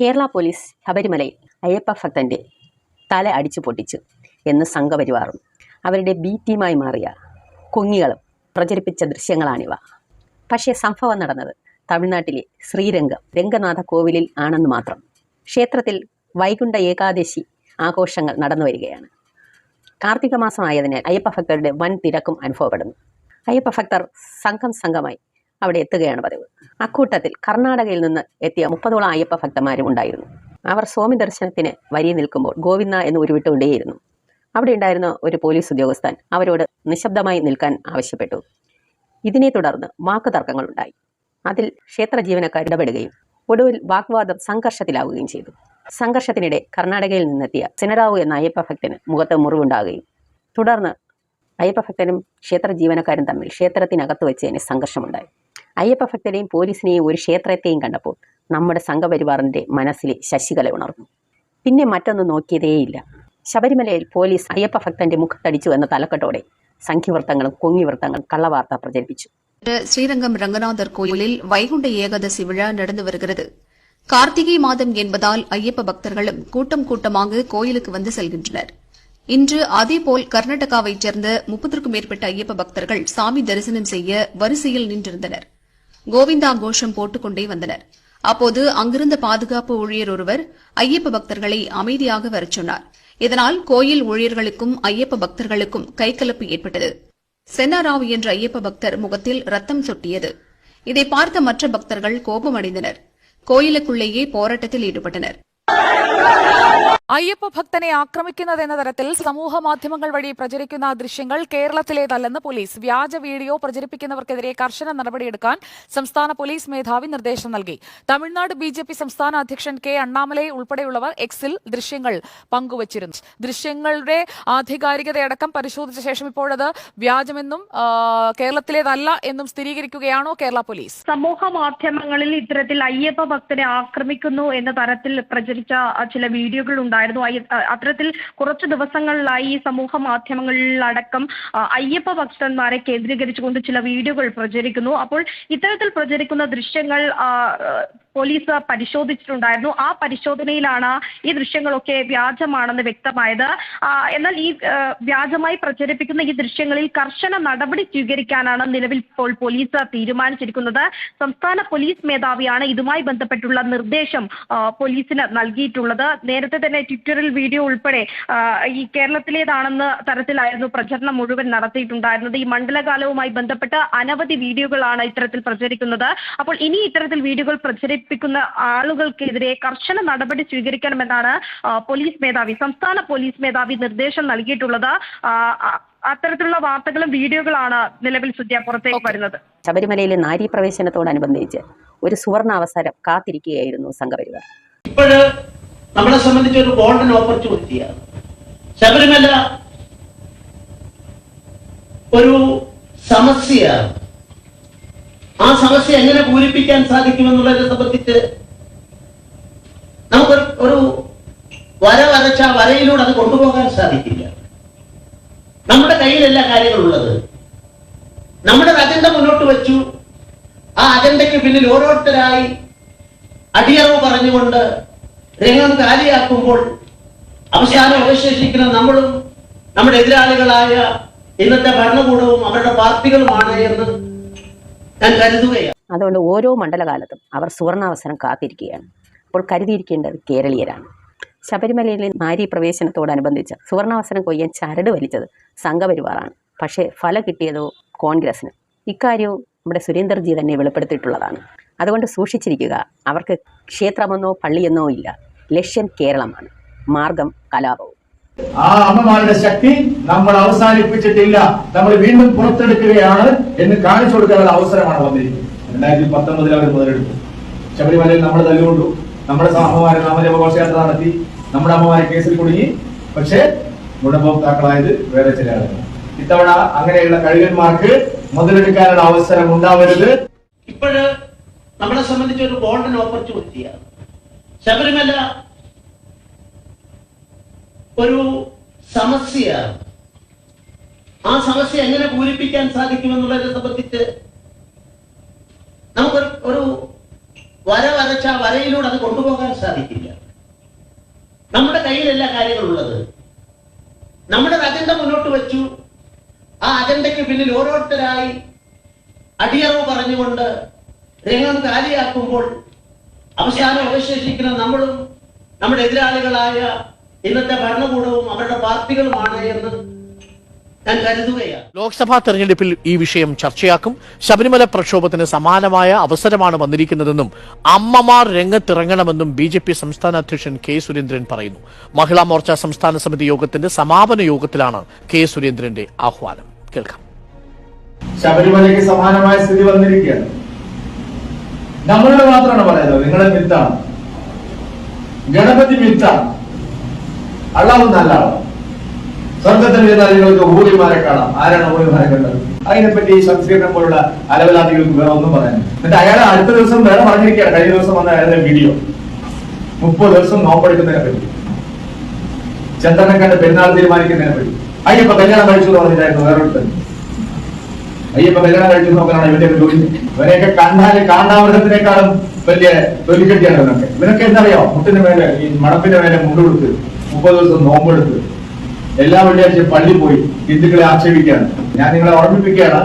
Kerala police ശബരിമലയിൽ അയ്യപ്പ ഭക്തന്റെ തല അടിച്ചു പൊട്ടിച്ചു എന്ന് സംഘപരിവാറും അവരുടെ ബി ടീമായി മാറിയ കുങ്ങികളും പ്രചരിപ്പിച്ച ദൃശ്യങ്ങളാണിവ. പക്ഷേ സംഭവം നടന്നത് തമിഴ്നാട്ടിലെ ശ്രീരംഗം രംഗനാഥ കോവിലിൽ ആണെന്ന് മാത്രം. ക്ഷേത്രത്തിൽ വൈകുണ്ഠ ഏകാദശി ആഘോഷങ്ങൾ നടന്നു വരികയാണ്. കാർത്തിക മാസമായതിനാൽ അയ്യപ്പ ഭക്തരുടെ വൻ തിരക്കും അനുഭവപ്പെടുന്നു. അയ്യപ്പ ഭക്തർ സംഘം സംഘമായി അവിടെ എത്തുകയാണ് പതിവ്. അക്കൂട്ടത്തിൽ കർണാടകയിൽ നിന്ന് എത്തിയ മുപ്പതോളം അയ്യപ്പ ഭക്തന്മാരും ഉണ്ടായിരുന്നു. അവർ സ്വാമി ദർശനത്തിന് വരി നിൽക്കുമ്പോൾ ഗോവിന്ദ എന്ന് ഉരുവിട്ടുകൊണ്ടേയിരുന്നു. അവിടെ ഉണ്ടായിരുന്ന ഒരു പോലീസ് ഉദ്യോഗസ്ഥൻ അവരോട് നിശബ്ദമായി നിൽക്കാൻ ആവശ്യപ്പെട്ടു. ഇതിനെ തുടർന്ന് വാക്ക് തർക്കങ്ങളുണ്ടായി അതിൽ ക്ഷേത്ര ജീവനക്കാർ ഇടപെടുകയും ഒടുവിൽ വാഗ്വാദം സംഘർഷത്തിലാവുകയും ചെയ്തു. സംഘർഷത്തിനിടെ കർണാടകയിൽ നിന്നെത്തിയ സിനറാവു എന്ന അയ്യപ്പ ഭക്തന് മുഖത്ത് മുറിവുണ്ടാകുകയും തുടർന്ന് അയ്യപ്പ ഭക്തനും ക്ഷേത്ര ജീവനക്കാരും തമ്മിൽ ക്ഷേത്രത്തിനകത്ത് വെച്ച് തന്നെ സംഘർഷമുണ്ടായി അയ്യപ്പ ഭക്തരെയും പോലീസിനെയും ഒരു ക്ഷേത്രത്തെയും കണ്ടപ്പോൾ നമ്മുടെ സംഘപരിവാറിന്റെ മനസ്സിലെ ശശികല ഉണർന്നു പിന്നെ മറ്റൊന്നും നോക്കിയതേയില്ല ശബരിമലയിൽ പോലീസ് അയ്യപ്പ ഭക്തന്റെ മുഖത്തടിച്ചു എന്ന തലക്കെട്ടോടെ സംഖ്യവൃത്തങ്ങളും കൊങ്ങിവൃത്തങ്ങളും കള്ളവാർത്ത പ്രചരിപ്പിച്ചു ஸ்ரீரங்கம் ரங்கநாதர் கோயிலில் வைகுண்ட ஏகாதசி விழா நடந்து வருகிறது கார்த்திகை மாதம் என்பதால் ஐயப்ப பக்தர்களும் கூட்டம் கூட்டமாக கோயிலுக்கு வந்து செல்கின்றனர் இன்று அதேபோல் கர்நாடகாவைச் சேர்ந்த முப்பதற்கும் மேற்பட்ட ஐயப்ப பக்தர்கள் சாமி தரிசனம் செய்ய வரிசையில் நின்றிருந்தனர். கோவிந்தா கோஷம் போட்டுக்கொண்டே வந்தனர். அப்போது அங்கிருந்த பாதுகாப்பு ஊழியர் ஒருவர் ஐயப்ப பக்தர்களை அமைதியாக வரச் சொன்னார். இதனால் கோயில் ஊழியர்களுக்கும் ஐயப்ப பக்தர்களுக்கும் கைகலப்பு ஏற்பட்டது. சென்னாராவ் என்ற ஐயப்ப பக்தர் முகத்தில் ரத்தம் சொட்டியது. இதை பார்த்த மற்ற பக்தர்கள் கோபமடைந்தனர். கோயிலுக்குள்ளேயே போராட்டத்தில் ஈடுபட்டனர். അയ്യപ്പ ഭക്തനെ ആക്രമിക്കുന്നതെന്ന തരത്തിൽ സമൂഹ മാധ്യമങ്ങൾ വഴി പ്രചരിക്കുന്ന ദൃശ്യങ്ങൾ കേരളത്തിലേതല്ലെന്ന് പോലീസ്. വ്യാജ വീഡിയോ പ്രചരിപ്പിക്കുന്നവർക്കെതിരെ കർശന നടപടിയെടുക്കാൻ സംസ്ഥാന പോലീസ് മേധാവി നിർദ്ദേശം നൽകി. തമിഴ്നാട് ബി സംസ്ഥാന അധ്യക്ഷൻ കെ അണ്ണാമലൈ ഉൾപ്പെടെയുള്ളവർ എക്സിൽ ദൃശ്യങ്ങൾ പങ്കുവച്ചിരുന്നു. ദൃശ്യങ്ങളുടെ ആധികാരികതയടക്കം പരിശോധിച്ച ശേഷം ഇപ്പോഴത് വ്യാജമെന്നും കേരളത്തിലേതല്ല എന്നും സ്ഥിരീകരിക്കുകയാണോ കേരള പോലീസ്? സമൂഹ മാധ്യമങ്ങളിൽ ഇത്തരത്തിൽ അയ്യപ്പ ഭക്തരെ ആക്രമിക്കുന്നു എന്ന തരത്തിൽ പ്രചരിച്ച ചില വീഡിയോകൾ ഉണ്ടായിരുന്നു. അത്തരത്തിൽ കുറച്ചു ദിവസങ്ങളിലായി ഈ സമൂഹ മാധ്യമങ്ങളിലടക്കം അയ്യപ്പ ഭക്തന്മാരെ കേന്ദ്രീകരിച്ചുകൊണ്ട് ചില വീഡിയോകൾ പ്രചരിക്കുന്നു. അപ്പോൾ ഇത്തരത്തിൽ പ്രചരിക്കുന്ന ദൃശ്യങ്ങൾ പോലീസ് പരിശോധിച്ചിട്ടുണ്ടായിരുന്നു. ആ പരിശോധനയിലാണ് ഈ ദൃശ്യങ്ങളൊക്കെ വ്യാജമാണെന്ന് വ്യക്തമായത്. എന്നാൽ ഈ വ്യാജമായി പ്രചരിപ്പിക്കുന്ന ഈ ദൃശ്യങ്ങളിൽ കർശന നടപടി സ്വീകരിക്കാനാണ് നിലവിൽ ഇപ്പോൾ പോലീസ് തീരുമാനിച്ചിരിക്കുന്നത്. സംസ്ഥാന പോലീസ് മേധാവിയാണ് ഇതുമായി ബന്ധപ്പെട്ടുള്ള നിർദ്ദേശം പോലീസിന് നൽകിയിട്ടുള്ളത്. നേരത്തെ തന്നെ ട്വിറ്ററിൽ വീഡിയോ ഉൾപ്പെടെ ഈ കേരളത്തിലേതാണെന്ന തരത്തിലായിരുന്നു പ്രചരണം മുഴുവൻ നടത്തിയിട്ടുണ്ടായിരുന്നത്. ഈ മണ്ഡലകാലവുമായി ബന്ധപ്പെട്ട് അനവധി വീഡിയോകളാണ് ഇത്തരത്തിൽ പ്രചരിക്കുന്നത്. അപ്പോൾ ഇനി ഇത്തരത്തിൽ വീഡിയോകൾ പ്രചരിപ്പിക്കുന്ന ആളുകൾക്കെതിരെ കർശന നടപടി സ്വീകരിക്കണമെന്നാണ് പോലീസ് മേധാവി സംസ്ഥാന പോലീസ് മേധാവി നിർദ്ദേശം നൽകിയിട്ടുള്ളത്. അത്തരത്തിലുള്ള വാർത്തകളും വീഡിയോകളാണ് നിലവിൽ സുദ്യ പുറത്തേക്ക് വരുന്നത്. ശബരിമലയിലെ നാരി പ്രവേശനത്തോടനുബന്ധിച്ച് ഒരു സുവർണ അവസരം കാത്തിരിക്കുകയായിരുന്നു സംഘപരിവാർ. ഇപ്പോഴ് നമ്മളെ സംബന്ധിച്ച് ഒരു ഗോൾഡൻ ഓപ്പർച്യൂണിറ്റിയാണ് ശബരിമല ഒരു സമസ്യയാണ്. ആ സമസ്യ എങ്ങനെ പൂരിപ്പിക്കാൻ സാധിക്കുമെന്നുള്ളതിനെ സംബന്ധിച്ച് നമുക്കൊരു ഒരു വര വരച്ച ആ വരയിലൂടെ അത് കൊണ്ടുപോകാൻ സാധിക്കില്ല. നമ്മുടെ കയ്യിലല്ല കാര്യങ്ങളുള്ളത്. നമ്മുടെ അജണ്ട മുന്നോട്ട് വെച്ചു. ആ അജണ്ടയ്ക്ക് പിന്നിൽ ഓരോരുത്തരായി അടിയറവ് പറഞ്ഞുകൊണ്ട് രംഗം കാലിയാക്കുമ്പോൾ അവസാനം അവശേഷിക്കുന്ന നമ്മളും നമ്മുടെ എതിരാളികളായ ഇന്നത്തെ ഭരണകൂടവും അവരുടെ പാർട്ടികളുമാണ് എന്ന് അതുകൊണ്ട് ഓരോ മണ്ഡലകാലത്തും അവർ സുവർണാവസരം കാത്തിരിക്കുകയാണ്. അപ്പോൾ കരുതിയിരിക്കേണ്ടത് കേരളീയരാണ്. ശബരിമലയിലെ നാരീ പ്രവേശനത്തോടനുബന്ധിച്ച് സുവർണാവസരം കൊയ്യാൻ ചരട് വലിച്ചത് സംഘപരിവാറാണ്. പക്ഷേ ഫലം കിട്ടിയതോ കോൺഗ്രസിന് ഇക്കാര്യവും നമ്മുടെ സുരേന്ദർജി തന്നെ വെളിപ്പെടുത്തിയിട്ടുള്ളതാണ്. അതുകൊണ്ട് സൂക്ഷിച്ചിരിക്കുക അവർക്ക് ക്ഷേത്രമെന്നോ പള്ളിയെന്നോ ഇല്ല. ലക്ഷ്യം കേരളമാണ്. മാർഗം കലാപവും. ആ അമ്മമാരുടെ ശക്തി നമ്മൾ അവസാനിപ്പിച്ചിട്ടില്ല. നമ്മൾ വീണ്ടും പുറത്തെടുക്കുകയാണ് എന്ന് കാണിച്ചു കൊടുക്കാനുള്ള അവസരമാണ് വന്നിരിക്കുന്നത്. രണ്ടായിരത്തി പത്തൊമ്പതിൽ അവർ മുതലെടുത്തു. ശബരിമലയിൽ നമ്മൾ തല്ലുകൊണ്ടു. നമ്മുടെ അമ്മമാരെ നാമജപഘോഷയാത്ര നടത്തി. നമ്മുടെ അമ്മമാരെ കേസിൽ കുടുങ്ങി. പക്ഷേ ഗുണഭോക്താക്കളായത് വേറെ ചില ആളുകൾ ഇത്തവണ അങ്ങനെയുള്ള കഴുകന്മാർക്ക് മുതലെടുക്കാനുള്ള അവസരം ഉണ്ടാവരുത്. ഇപ്പോഴ് നമ്മളെ സംബന്ധിച്ച് ഒരു ഗോൾഡൻ ഓപ്പർച്യൂണിറ്റിയാണ് ശബരിമല ഒരു സമസ്യയാണ്. ആ സമസ്യ എങ്ങനെ പൂരിപ്പിക്കാൻ സാധിക്കുമെന്നുള്ളതിനെ സംബന്ധിച്ച് നമുക്കൊരു ഒരു വര വരച്ച ആ വരയിലൂടെ അത് കൊണ്ടുപോകാൻ സാധിക്കില്ല. നമ്മുടെ കയ്യിലല്ല കാര്യങ്ങളുള്ളത്. നമ്മുടെ അജണ്ട മുന്നോട്ട് വെച്ചു. ആ അജണ്ടയ്ക്ക് പിന്നിൽ ഓരോരുത്തരായി അടിയറവ് പറഞ്ഞുകൊണ്ട് രംഗം കാലിയാക്കുമ്പോൾ അവസാനം അവശേഷിക്കുന്ന നമ്മളും നമ്മുടെ എതിരാളികളായ ഇന്നത്തെ ഭരണകൂടവും അവരുടെ പാർട്ടികളുമാണ് എന്ന് ലോക്സഭാ തെരഞ്ഞെടുപ്പിൽ ഈ വിഷയം ചർച്ചയാക്കും. ശബരിമല പ്രക്ഷോഭത്തിന് സമാനമായ അവസരമാണ് വന്നിരിക്കുന്നതെന്നും അമ്മമാർ രംഗത്തിറങ്ങണമെന്നും ബി ജെ പി സംസ്ഥാന അധ്യക്ഷൻ കെ സുരേന്ദ്രൻ പറയുന്നു. മഹിളാ മോർച്ച സംസ്ഥാന സമിതി യോഗത്തിന്റെ സമാപന യോഗത്തിലാണ് കെ സുരേന്ദ്രന്റെ ആഹ്വാനം. കേൾക്കാം. ശബരിമലയ്ക്ക് സമാനമായ സ്ഥിതി വന്നിരിക്കുകയാണ്. നമ്മളുടെ മാത്രമാണ് പറയുന്നത് നിങ്ങളെ മിത്താണ്. ഗണപതി മിത്താണ്. അള്ളാഹു നല്ല ആളാണ് സ്വർഗത്തിൽ വരുന്ന നിങ്ങൾക്ക് ഹൂലിമാരെ കാണാം. ആരാണ് ഹൂലിമാരെ കണ്ടത്? അതിനെപ്പറ്റി സംസ്കൃതം പോലുള്ള അലവലാദികൾക്ക് വേറെ ഒന്നും പറയാൻ എന്നിട്ട് അയാൾ അടുത്ത ദിവസം വേറെ പറഞ്ഞിരിക്കുകയാണ്. കഴിഞ്ഞ ദിവസം വന്ന അയാളുടെ വീഡിയോ മുപ്പത് ദിവസം നോമ്പെടുക്കുന്നതിനെ പറ്റി. ചന്ദ്രനക്കാരുടെ പെരുന്നാൾ തീരുമാനിക്കുന്നതിനെ പറ്റി. അയ്യപ്പ കല്യാണം കഴിച്ചു എന്ന് പറഞ്ഞിട്ടായിരുന്നു വേറൊരുത്തൻ. അയ്യപ്പ കല്യാണം കഴിച്ചു നോക്കാനാണ് ഇവന്റെ ജോലി. ഇവരെയൊക്കെ കണ്ടാൽ കാണ്ടാമൃഗത്തിനേക്കാളും വലിയ തൊലിക്കെട്ടിയാണ് ഇവനൊക്കെ. ഇവനൊക്കെ എന്തറിയോ മുട്ടിന്റെ മേലെ ഈ മണപ്പിന്റെ മേലെ മുണ്ട് കൊടുത്ത് മുപ്പത് ദിവസം നോമ്പെടുത്ത്. എല്ലാ വെള്ളിയാഴ്ചയും പള്ളി പോയി ഹിന്ദുക്കളെ ആക്ഷേപിക്കുകയാണ്. ഞാൻ നിങ്ങളെ ഓർമ്മിപ്പിക്കുകയാണ്.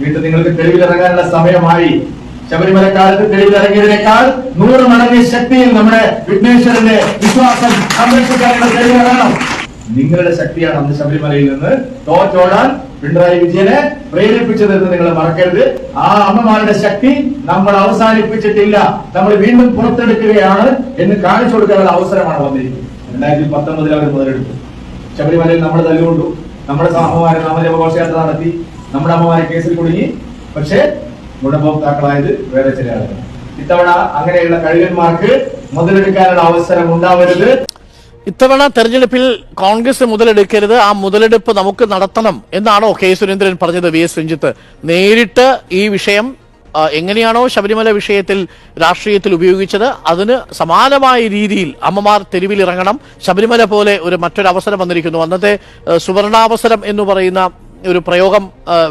വീണ്ടും നിങ്ങൾക്ക് തെളിവിലിറങ്ങാനുള്ള സമയമായി. ശബരിമല കാലത്ത് തെളിവിലിറങ്ങിയതിനേക്കാൾ നൂറ് മടങ്ങ് ശക്തിയിൽ നമ്മുടെ വിഘ്നേശ്വരന്റെ വിശ്വാസം സംരക്ഷിക്കാനുള്ള നിങ്ങളുടെ ശക്തിയാണ് അന്ന് ശബരിമലയിൽ നിന്ന് തോറ്റോടാൻ പിണറായി വിജയനെ പ്രേരിപ്പിച്ചതെന്ന് നിങ്ങൾ മറക്കരുത്. ആ അമ്മമാരുടെ ശക്തി നമ്മൾ അവസാനിപ്പിച്ചിട്ടില്ല. നമ്മൾ വീണ്ടും പുറത്തെടുക്കുകയാണ് എന്ന് കാണിച്ചു കൊടുക്കാനുള്ള അവസരമാണ് വന്നിരിക്കുന്നത്. രണ്ടായിരത്തി പത്തൊമ്പതിൽ അവർ മുതലെടുത്തു. ശബരിമലയിൽ നമ്മൾ തല്ലുകൊണ്ടു. നമ്മുടെ അമ്മമാരെ നാമജപഘോഷയാത്ര നടത്തി. നമ്മുടെ അമ്മമാരെ കേസിൽ കുടുങ്ങി. പക്ഷേ ഗുണഭോക്താക്കളായത് വേറെ ചില ആളുകൾ ഇത്തവണ അങ്ങനെയുള്ള കഴിവന്മാർക്ക് മുതലെടുക്കാനുള്ള അവസരം ഉണ്ടാവരുത്. ഇത്തവണ തെരഞ്ഞെടുപ്പിൽ കോൺഗ്രസ് മുതലെടുക്കരുത്. ആ മുതലെടുപ്പ് നമുക്ക് നടത്തണം എന്നാണോ കെ സുരേന്ദ്രൻ പറഞ്ഞത് വി എസ് രഞ്ജിത്ത് നേരിട്ട് ഈ വിഷയം എങ്ങനെയാണോ ശബരിമല വിഷയത്തിൽ രാഷ്ട്രീയത്തിൽ ഉപയോഗിച്ചത് അതിന് സമാനമായ രീതിയിൽ അമ്മമാർ തെരുവിലിറങ്ങണം. ശബരിമല പോലെ ഒരു മറ്റൊരു അവസരം വന്നിരിക്കുന്നു. അന്നത്തെ സുവർണാവസരം എന്ന് പറയുന്ന ഒരു പ്രയോഗം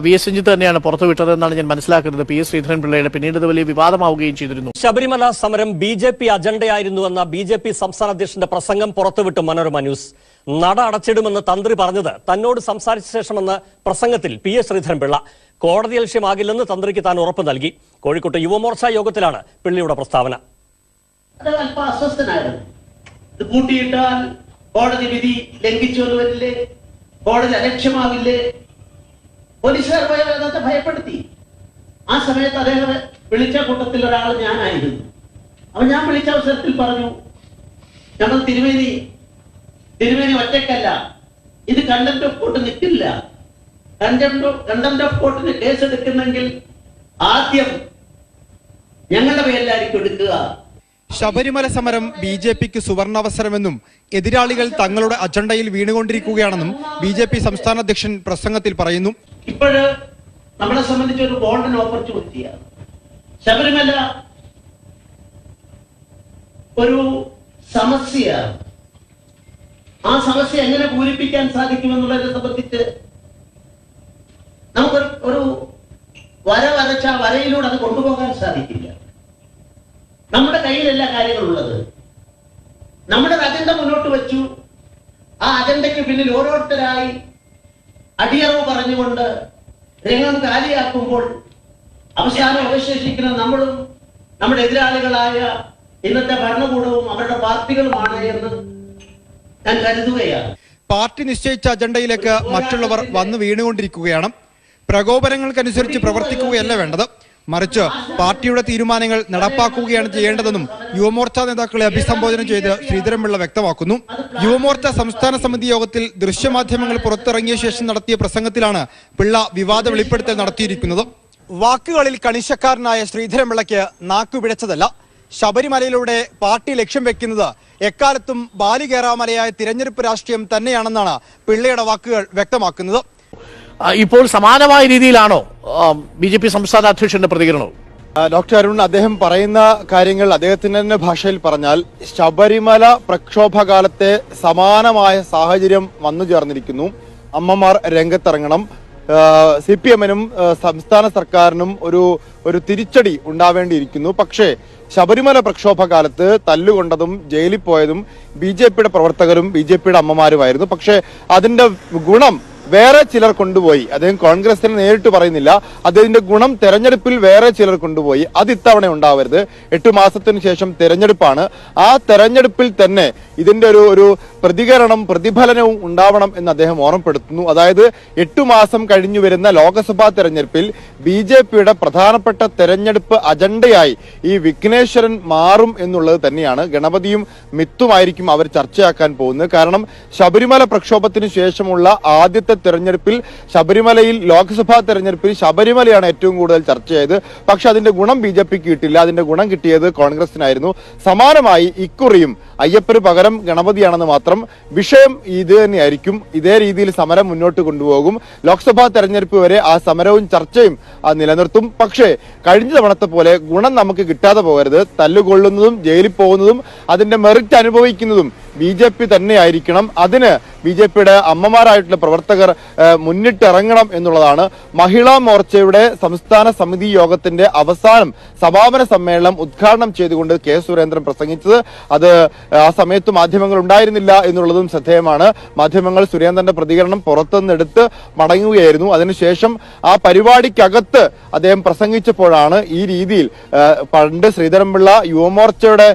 വി എസ് രഞ്ജിത്ത് തന്നെയാണ് പുറത്തുവിട്ടത് എന്നാണ് ഞാൻ മനസ്സിലാക്കുന്നത്. പി എസ് ശ്രീധരൻ പിള്ളയുടെ പിന്നീട് വലിയ വിവാദമാവുകയും ചെയ്തിരുന്നു. ശബരിമല സമരം ബി ജെ പി അജണ്ടയായിരുന്നുവെന്ന ബി ജെ പി സംസ്ഥാന അധ്യക്ഷന്റെ പ്രസംഗം പുറത്തുവിട്ടു മനോരമ ന്യൂസ്. നട അടച്ചിടുമെന്ന് തന്ത്രി പറഞ്ഞത് തന്നോട് സംസാരിച്ച ശേഷമെന്ന് പ്രസംഗത്തിൽ പി എസ് ശ്രീധരൻപിള്ള കോടതി ലക്ഷ്യമാകില്ലെന്ന് തന്ത്രിക്ക് താൻ ഉറപ്പ് നൽകി. കോഴിക്കോട്ട് യുവമോർച്ച യോഗത്തിലാണ് പിള്ളിയുടെ പ്രസ്താവന. അത് അസ്വസ്ഥനായിരുന്നു. ഇത് കൂട്ടിയിട്ടാൽ കോടതി വിധി ലംഘിച്ചു എന്ന് വരില്ലേ കോടതി അലക്ഷ്യമാവില്ലേ? പോലീസുകാർ അദ്ദേഹത്തെ ഭയപ്പെടുത്തി. ആ സമയത്ത് അദ്ദേഹം വിളിച്ച കൂട്ടത്തിൽ ഒരാൾ ഞാനായിരുന്നു. അപ്പൊ ഞാൻ വിളിച്ച അവസരത്തിൽ പറഞ്ഞു ഞങ്ങൾ തിരുമേനി തിരുമേനി ഒറ്റക്കല്ല ഇത് ഓഫ് കോർട്ട് നിൽക്കില്ല. കണ്ടന്റ് ഓഫ് കോർട്ടിന് കേസ് എടുക്കുന്നെങ്കിൽ ആദ്യം ഞങ്ങളുടെ പേരിലായിരിക്കും എടുക്കുക. ശബരിമല സമരം ബി ജെ പിക്ക് സുവർണാവസരമെന്നും എതിരാളികൾ തങ്ങളുടെ അജണ്ടയിൽ വീണുകൊണ്ടിരിക്കുകയാണെന്നും ബി ജെ പി സംസ്ഥാന അധ്യക്ഷൻ പ്രസംഗത്തിൽ പറയുന്നു. ഇപ്പോഴ് നമ്മളെ സംബന്ധിച്ച് ഒരു ഗോൾഡൻ ഓപ്പർച്യൂണിറ്റിയാണ് ശബരിമല ഒരു സമസ്യയാണ്. ആ സമസ്യ എങ്ങനെ പൂരിപ്പിക്കാൻ സാധിക്കുമെന്നുള്ളതിനെ സംബന്ധിച്ച് നമുക്കൊരു ഒരു ആ വരയിലൂടെ അത് കൊണ്ടുപോകാൻ സാധിക്കില്ല. നമ്മുടെ കയ്യിലല്ല കാര്യങ്ങളുള്ളത്. നമ്മുടെ അജണ്ട മുന്നോട്ട് വെച്ചു. ആ അജണ്ടയ്ക്ക് പിന്നിൽ ഓരോരുത്തരായി അടിയറവ് പറഞ്ഞുകൊണ്ട് രംഗം കാലിയാക്കുമ്പോൾ അവശാനം അവശേഷിക്കുന്ന നമ്മളും നമ്മുടെ എതിരാളികളായ ഇന്നത്തെ ഭരണകൂടവും അവരുടെ പാർട്ടികളുമാണ് എന്ന് ഞാൻ കരുതുകയാണ്. പാർട്ടി നിശ്ചയിച്ച അജണ്ടയിലേക്ക് മറ്റുള്ളവർ വന്നു വീണുകൊണ്ടിരിക്കുകയാണ്. പ്രകോപനങ്ങൾക്കനുസരിച്ച് പ്രവർത്തിക്കുകയല്ല വേണ്ടത്. മറിച്ച് പാർട്ടിയുടെ തീരുമാനങ്ങൾ നടപ്പാക്കുകയാണ് ചെയ്യേണ്ടതെന്നും യുവമോർച്ച നേതാക്കളെ അഭിസംബോധന ചെയ്ത് ശ്രീധരൻപിള്ള വ്യക്തമാക്കുന്നു. യുവമോർച്ച സംസ്ഥാന സമിതി യോഗത്തിൽ ദൃശ്യമാധ്യമങ്ങൾ പുറത്തിറങ്ങിയ ശേഷം നടത്തിയ പ്രസംഗത്തിലാണ് പിള്ള വിവാദ വെളിപ്പെടുത്തൽ നടത്തിയിരിക്കുന്നത്. വാക്കുകളിൽ കണിശക്കാരനായ ശ്രീധരൻപിള്ളയ്ക്ക് നാക്കുപിഴച്ചതല്ല ശബരിമലയിലൂടെ പാർട്ടി ലക്ഷ്യം വെക്കുന്നത് എക്കാലത്തും ബാലികേറാമലയായ തിരഞ്ഞെടുപ്പ് രാഷ്ട്രീയം തന്നെയാണെന്നാണ് പിള്ളയുടെ വാക്കുകൾ വ്യക്തമാക്കുന്നത്. ഇപ്പോൾ സമാനമായ രീതിയിലാണോ ബി ജെ പി സംസ്ഥാന അധ്യക്ഷന്റെ പ്രതികരണവും ഡോക്ടർ അരുൺ അദ്ദേഹം പറയുന്ന കാര്യങ്ങൾ അദ്ദേഹത്തിന്റെ തന്നെ ഭാഷയിൽ പറഞ്ഞാൽ ശബരിമല പ്രക്ഷോഭകാലത്തെ സമാനമായ സാഹചര്യം വന്നു ചേർന്നിരിക്കുന്നു. അമ്മമാർ രംഗത്തിറങ്ങണം. സി പി എമ്മിനും സംസ്ഥാന സർക്കാരിനും ഒരു ഒരു തിരിച്ചടി ഉണ്ടാവേണ്ടിയിരിക്കുന്നു. പക്ഷേ ശബരിമല പ്രക്ഷോഭകാലത്ത് തല്ലുകൊണ്ടതും ജയിലിൽ പോയതും ബി ജെ പിയുടെ പ്രവർത്തകരും ബി ജെ പിയുടെ അമ്മമാരുമായിരുന്നു. പക്ഷേ അതിന്റെ ഗുണം വേറെ ചിലർ കൊണ്ടുപോയി. അദ്ദേഹം കോൺഗ്രസിന് നേരിട്ട് പറയുന്നില്ല. അദ്ദേഹത്തിന്റെ ഗുണം തെരഞ്ഞെടുപ്പിൽ വേറെ ചിലർ കൊണ്ടുപോയി. അത് ഇത്തവണ ഉണ്ടാവരുത്. എട്ടു മാസത്തിന് ശേഷം തെരഞ്ഞെടുപ്പാണ്. ആ തെരഞ്ഞെടുപ്പിൽ തന്നെ ഇതിന്റെ ഒരു ഒരു പ്രതികരണം പ്രതിഫലനവും ഉണ്ടാവണം എന്ന് അദ്ദേഹം ഓർമ്മപ്പെടുത്തുന്നു. അതായത് എട്ടു മാസം കഴിഞ്ഞു വരുന്ന ലോക്സഭാ തെരഞ്ഞെടുപ്പിൽ ബി പ്രധാനപ്പെട്ട തെരഞ്ഞെടുപ്പ് അജണ്ടയായി ഈ വിഘ്നേശ്വരൻ മാറും എന്നുള്ളത് തന്നെയാണ്. ഗണപതിയും മിത്തുമായിരിക്കും അവർ ചർച്ചയാക്കാൻ പോകുന്നത്. കാരണം ശബരിമല പ്രക്ഷോഭത്തിന് ശേഷമുള്ള ആദ്യത്തെ തെരഞ്ഞെടുപ്പിൽ ശബരിമലയിൽ ലോക്സഭാ തെരഞ്ഞെടുപ്പിൽ ശബരിമലയാണ് ഏറ്റവും കൂടുതൽ ചർച്ച ചെയ്ത് പക്ഷെ അതിന്റെ ഗുണം ബി ജെ പിക്ക് കിട്ടില്ല. അതിന്റെ ഗുണം കിട്ടിയത് കോൺഗ്രസിനായിരുന്നു. സമാനമായി ഇക്കുറിയും അയ്യപ്പന് പകരം ഗണപതിയാണെന്ന് മാത്രം വിഷയം ഇത് തന്നെയായിരിക്കും. ഇതേ രീതിയിൽ സമരം മുന്നോട്ട് കൊണ്ടുപോകും. ലോക്സഭാ തെരഞ്ഞെടുപ്പ് വരെ ആ സമരവും ചർച്ചയും നിലനിർത്തും. പക്ഷേ കഴിഞ്ഞ തവണത്തെ പോലെ ഗുണം നമുക്ക് കിട്ടാതെ പോകരുത്. തല്ലുകൊള്ളുന്നതും ജയിലിൽ പോകുന്നതും അതിന്റെ മെറിറ്റ് അനുഭവിക്കുന്നതും ബി ജെ പി തന്നെയായിരിക്കണം. അതിന് ബി ജെ പിയുടെ അമ്മമാരായിട്ടുള്ള പ്രവർത്തകർ മുന്നിട്ടിറങ്ങണം എന്നുള്ളതാണ് മഹിളാ മോർച്ചയുടെ സംസ്ഥാന സമിതി യോഗത്തിന്റെ അവസാനം സമാപന സമ്മേളനം ഉദ്ഘാടനം ചെയ്തുകൊണ്ട് കെ സുരേന്ദ്രൻ പ്രസംഗിച്ചത്. അത് ആ സമയത്ത് മാധ്യമങ്ങൾ ഉണ്ടായിരുന്നില്ല എന്നുള്ളതും ശ്രദ്ധേയമാണ്. മാധ്യമങ്ങൾ സുരേന്ദ്രന്റെ പ്രതികരണം പുറത്തുനിന്നെടുത്ത് മടങ്ങുകയായിരുന്നു. അതിനുശേഷം ആ പരിപാടിക്കകത്ത് അദ്ദേഹം പ്രസംഗിച്ചപ്പോഴാണ് ഈ രീതിയിൽ പണ്ട് ശ്രീധരൻപിള്ള യുവമോർച്ചയുടെ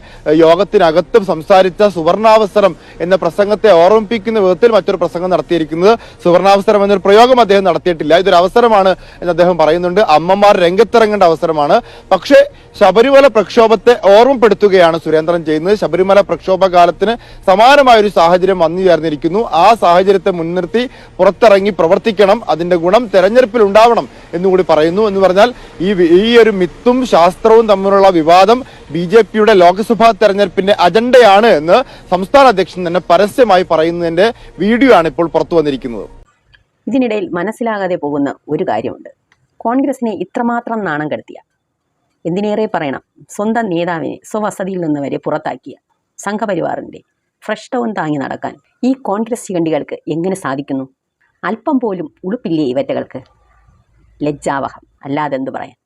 യോഗത്തിനകത്തും സംസാരിച്ച സുവർണാവസരം എന്ന പ്രസംഗത്തെ ഓർമ്മിപ്പിക്കുന്ന വിധത്തിൽ മറ്റൊരു പ്രസംഗം നടത്തിയിരിക്കുന്നത്. സുവർണാവസരം എന്നൊരു പ്രയോഗം അദ്ദേഹം നടത്തിയിട്ടില്ല. ഇതൊരു അവസരമാണ് എന്ന് അദ്ദേഹം പറയുന്നുണ്ട്. അമ്മമാർ രംഗത്തിറങ്ങേണ്ട അവസരമാണ്. പക്ഷേ ശബരിമല പ്രക്ഷോഭത്തെ ഓർമ്മപ്പെടുത്തുകയാണ് സുരേന്ദ്രൻ ചെയ്യുന്നത്. ശബരിമല പ്രക്ഷോഭ കാലത്തിന് സമാനമായ ഒരു സാഹചര്യം വന്നു ചേർന്നിരിക്കുന്നു. ആ സാഹചര്യത്തെ മുൻനിർത്തി പുറത്തിറങ്ങി പ്രവർത്തിക്കണം. അതിന്റെ ഗുണം തെരഞ്ഞെടുപ്പിൽ ഉണ്ടാവണം എന്നുകൂടി പറയുന്നു. എന്ന് പറഞ്ഞാൽ ഈ ഈ ഒരു മിത്തും ശാസ്ത്രവും തമ്മിലുള്ള വിവാദം ബി ജെ പിയുടെ ലോക്സഭാ തെരഞ്ഞെടുപ്പിന്റെ അജണ്ടയാണ് എന്ന് സംസ്ഥാന അധ്യക്ഷൻ തന്നെ പരസ്യമായി പറയുന്നതിന്റെ വീഡിയോ ആണ് ഇപ്പോൾ പുറത്തു വന്നിരിക്കുന്നത്. ഇതിനിടയിൽ മനസ്സിലാകാതെ പോകുന്ന ഒരു കാര്യമുണ്ട്. കോൺഗ്രസിനെ ഇത്രമാത്രം നാണം കെടുത്തിയ എന്തിനേറെ പറയണം? സ്വന്തം നേതാവിനെ സ്വവസതിയിൽ നിന്ന് വരെ പുറത്താക്കിയ സംഘപരിവാറിന്റെ ഫ്രഷ് ടൗൺ താങ്ങി നടക്കാൻ ഈ കോൺഗ്രസ് ശിഖണ്ഡികൾക്ക് എങ്ങനെ സാധിക്കുന്നു? അല്പം പോലും ഉളുപ്പില്ലേ ഇവറ്റകൾക്ക്? ലജ്ജാവഹം. അല്ലാതെന്തു പറയാൻ?